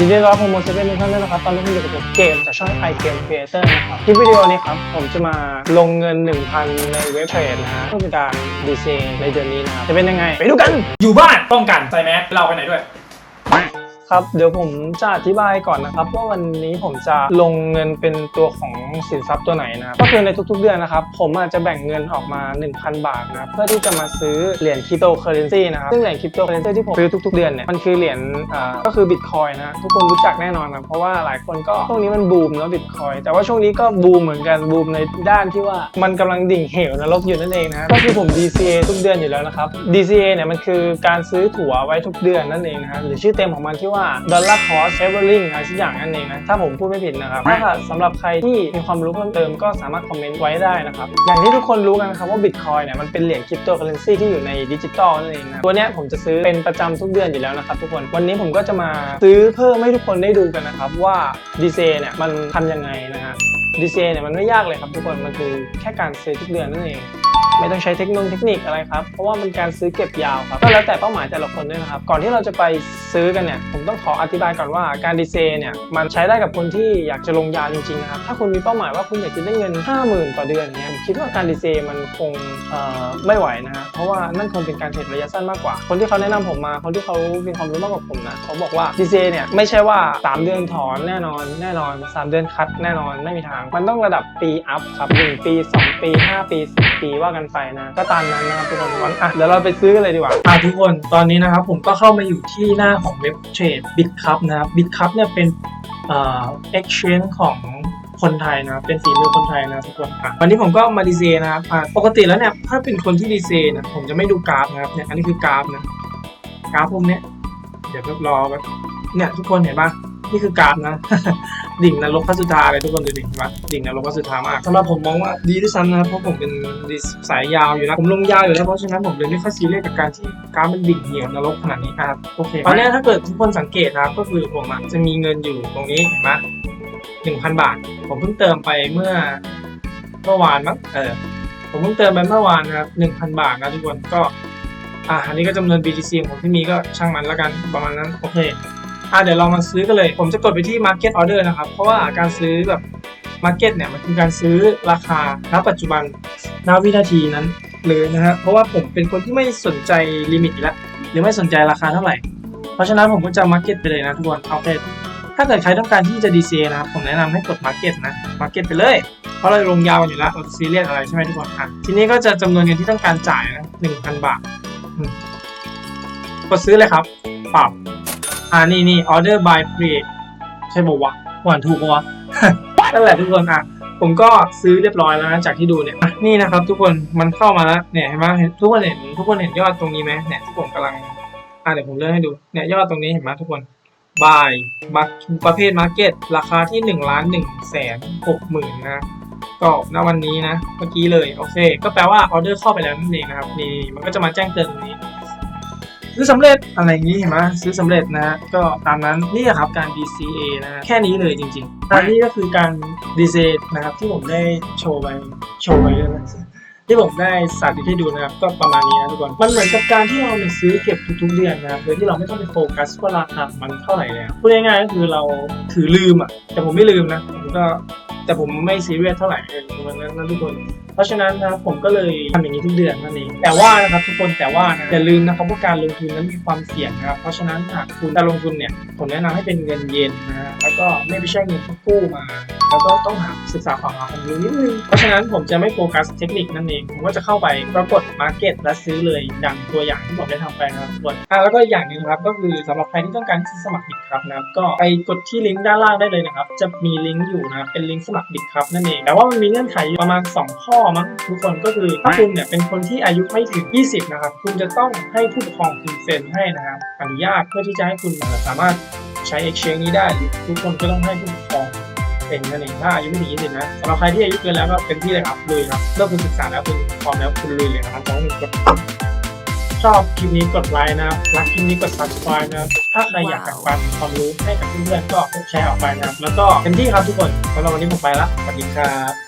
ยินดีต้อนรับผมโมเซเว่นทุกท่านด้วยนะครับ ตอนนี้ผมอยู่กับเกมจากช่อง i Game Creator นะครับคลิปวิดีโอนี้ครับ ผมจะมาลงเงิน 1,000 ในเว็บเทรดนะฮะเพื่อเป็นการดีเซในเดือนนี้นะครับ จะเป็นยังไง ไปดูกัน อยู่บ้านป้องกันใส่แมสเราไปไหนด้วย ครับเดี๋ยวผมจะอธิบายก่อนนะครับว่าวันนี้ผมจะลงเงินเป็นตัวของสินทรัพย์ตัวไหนนะครับก็คือในทุกๆเดือนนะครับผมอาจจะแบ่งเงินออกมา 1,000 บาทนะครับเพื่อที่จะมาซื้อเหรียญคริปโตเคอเรนซีนะครับซึ่งเหรียญคริปโตเคอเรนซีที่ผมซื้อทุกๆเดือนเนี่ยมันคือเหรียญก็คือบิตคอยนะทุกคนรู้จักแน่นอนนะเพราะว่าหลายคนก็ช่วงนี้มันบูมแล้วบิตคอยแต่ว่าช่วงนี้ก็บูมเหมือนกันบูมในด้านที่ว่ามันกำลังดิ่งเหวนรกอยู่นั่นเองนะก็คือผม DCA ทุกเดือนอยู่แล้วนะครับ DCA เนี่ยมันคือการซื้อตั๋วไว้ทุกเดือนนั่นเองนะฮะหรือชื่อเต็มของมันที่ว่า Dollar Cost Averaging อะไรสักอย่างนั่นเองนะ ถ้าผมพูดไม่ผิดนะครับถ้าสำหรับใครที่มีความรู้เพิ่มเติมก็สามารถคอมเมนต์ไว้ได้นะครับ อย่างที่ทุกคนรู้กันนะครับว่า Bitcoin เนี่ยมันเป็นเหรียญคริปโตเคอเรนซีที่อยู่ในดิจิตอลนั่นเองนะตัวเนี้ยผมจะซื้อเป็นประจำทุกเดือนอยู่แล้วนะครับทุกคนวันนี้ผมก็จะมาซื้อเพิ่มให้ทุกคนได้ดูกันนะครับว่า DCA เนี่ยมันทำยังไงนะฮะ DCA เนี่ยมันไม่ยากเลยครับทุกคนมันคือแค่การซื้อทุกเดือนนั่นเอง ไม่ต้องใช้เทคโนโลยีเทคนิคอะไรครับ เพราะว่ามันการซื้อเก็บยาวครับ ก็แล้วแต่เป้าหมายแต่ละคนด้วยนะครับ ก่อนที่เราจะไปซื้อกันเนี่ย ผมต้องขออธิบายก่อนว่าการดีเซเนี่ย มันใช้ได้กับคนที่อยากจะลงยาวจริงๆนะครับ ถ้าคุณมีเป้าหมายว่าคุณอยากจะได้เงิน 50,000 ต่อเดือนเนี่ยผมคิดว่าการดีเซมันคงไม่ไหวนะฮะ เพราะว่านั่นคงเป็นการเทรดระยะสั้นมากกว่า คนที่เขาแนะนำผมมา คนที่เขามีความรู้มากกว่าผมนะ เขาบอกว่าดีเซเนี่ยไม่ใช่ว่า 3 เดือนถอนแน่นอน แน่นอน 3 เดือนคัดแน่นอน ไม่มีทาง มันต้องระดับปีอัพครับ1ปี 2 ปี 5 ปี10ปีวากันไปนะ ก็ตามนั้นนะครับทุกคนวันอะเดี๋ยวเราไปซื้อเลยดีกว่าอ่าทุกคนตอนนี้นะครับผมก็เข้ามาอยู่ที่หน้าของเว็บเทรด BitCup นะครับ BitCup เนี่ยเป็นเอ่อ exchange ของคนไทยนะเป็นฝีมือคนไทยนะทุกคนอะวันนี้ผมก็มาดีเซนะครับปกติแล้วเนี่ยถ้าเป็นคนที่ดีเซนะผมจะไม่ดูกราฟนะครับเนี่ยอันนี้คือกราฟนะกราฟพวกเนี้ยเดี๋ยวรอแบบเนี่ยทุกคนเห็นปะ นี่คือกราฟนะ ดิ่งนรกพระสุธาเลยทุกคนดูดิเห็นปะดิ่งนรกพระสุธามากสำหรับผมมองว่าดีที่สุดนะครับเพราะผมเป็นดีสายยาวอยู่แล้วผมลงยาวอยู่แล้วเพราะฉะนั้นผมเลยไม่ค่อยซีเรียสกับการที่กราฟมันดิ่งเหวนรกขนาดนี้นะครับโอเคตอนนี้ถ้าเกิดทุกคนสังเกตนะครับก็คือผมอะจะมีเงินอยู่ตรงนี้เห็นไหมหนึ่งพันบาท ผมเพิ่งเติมไปเมื่อเมื่อวานมั้งเออผมเพิ่งเติมไปเมื่อวานนะครับหนึ่งพันบาทนะทุกคนก็อ่าอันนี้ก็จำนวน BTC ของผมที่มีก็ช่างมันแล้วกันประมาณนั้นโอเค อะเดี๋ยวเรามาซื้อกันเลย ผมจะกดไปที่ Market Order นะครับ เพราะว่าการซื้อแบบ Market เนี่ยมันคือการซื้อราคาณปัจจุบันณวินาทีนั้นเลยนะฮะเพราะว่าผมเป็นคนที่ไม่สนใจลิมิตแล้วหรือไม่สนใจราคาเท่าไหร่ เพราะฉะนั้นผมก็จะ Market ไปเลยนะทุกคนโอาเคถ้าเกิดใครต้องการที่จะ DCA นะครับ ผมแนะนำให้กด Market นะ Market ไปเลย เพราะเราลงยาวอยู่แล้วเราซีเรียสอะไรใช่ไหมทุกคนอะทีนี้ก็จะจำนวนเงินที่ต้องการจ่ายนะ1,000 บาทกดซื้อเลยครับปรับ อ่านี่นี่ order by pre ใช่บอกวะหวานถูกปะวะนั่นแหละทุกคนอะผมก็ซื้อเรียบร้อยแล้วนะจากที่ดูเนี่ยนี่นะครับ ทุกคนมันเข้ามาแล้วเนี่ยเห็นไหมเห็นทุกคนเห็นทุกคนเห็นยอดตรงนี้ไหมเนี่ยที่ผมกำลังอะเดี๋ยวผมเลื่อนให้ดูเนี่ยยอดตรงนี้เห็นไหมทุกคน buy มาประเภท market ราคาที่หนึ่งล้านหนึ่งแสนหกหมื่นนะก็ณวันนี้นะเมื่อกี้เลยโอเค ก็แปลว่าออเดอร์เข้าไปแล้วนั่นเองนะครับนี่มันก็จะมาแจ้งเตือนตรงนี้ ซื้อสำเร็จอะไรอย่างนี้เห็นไหมซื้อสำเร็จนะฮะก็ตามนั้นนี่แหละครับการ DCA นะฮะแค่นี้เลยจริงๆอันนี้ก็คือการ DCA นะครับที่ผมได้โชว์ไปโชว์ไปด้วยนะที่ผมได้สาธิตให้ดูนะครับก็ประมาณนี้นะทุกคนมันเหมือนกับการที่เราเนี่ยซื้อเก็บทุกๆเดือนนะครับโดยที่เราไม่ต้องไปโฟกัสว่าราคามันเท่าไหร่แล้วพูดง่ายๆก็คือเราถือลืมอะแต่ผมไม่ลืมนะผมก็ แต่ผมไม่ซีเรียสเท่าไหร่เออประมาณนั้นนะทุกคน เพราะฉะนั้นนะครับผมก็เลยทำอย่างนี้ทุกเดือนนั่นเองแต่ว่านะครับทุกคนแต่ว่านะอย่าลืมนะครับว่าการลงทุนนั้นมีความเสี่ยงนะครับ เพราะฉะนั้นหากคุณจะลงทุนเนี่ยผมแนะนำให้เป็นเงินเย็นนะฮะแล้วก็ไม่ไปใช้เงินที่กู้มา แล้วก็ต้องหาศึกษาความหาความรู้นิดนึง เพราะฉะนั้นผมจะไม่โฟกัสเทคนิคนั่นเอง ผมก็จะเข้าไปปรากฏมาร์เก็ตและซื้อเลยอย่างตัวอย่างที่ผมได้ทำไปนะครับทุกคนอะแล้วก็อย่างหนึ่งนะครับก็คือสำหรับใครที่ต้องการที่จะสมัครบิตครับนะครับก็ไปกดที่ลิงก์ด้านล่างได้เลยนะครับ จะมีลิงก์อยู่นะเป็นลิงก์สมัครบิตครับนั่นเองแต่ว่ามันมีเงื่อนไขประมาณ 2 ข้อมั้งทุกคนก็คือถ้าคุณเนี่ยเป็นคนที่อายุไม่ถึง 20 นะครับ คุณจะต้องให้ผู้ปกครองคุณเซ็นให้นะครับอนุญาตเพื่อที่จะให้คุณสามารถใช้ exchange นี้ได้หรือทุกคนก็ต้องให้ผู้ปกครอง เป็นนั่นเองถ้าอายุไม่ถึง20นะสำหรับใครที่อายุเกินแล้วก็เป็นที่เลยครับลุยครับเริ่มคุณศึกษาแล้วคุณพร้อมแล้วคุณลุยเลยนะครับจะให้คุณกดชอบคลิปนี้กดไลค์นะครับรักคลิปนี้กด subscribe นะครับถ้าใครอยากแบ่งปันความรู้ให้กับเพื่อนๆก็แชร์ออกไปนะครับแล้วก็เต็มที่ครับทุกคนสำหรับวันนี้ผมไปละสวัสดีครับ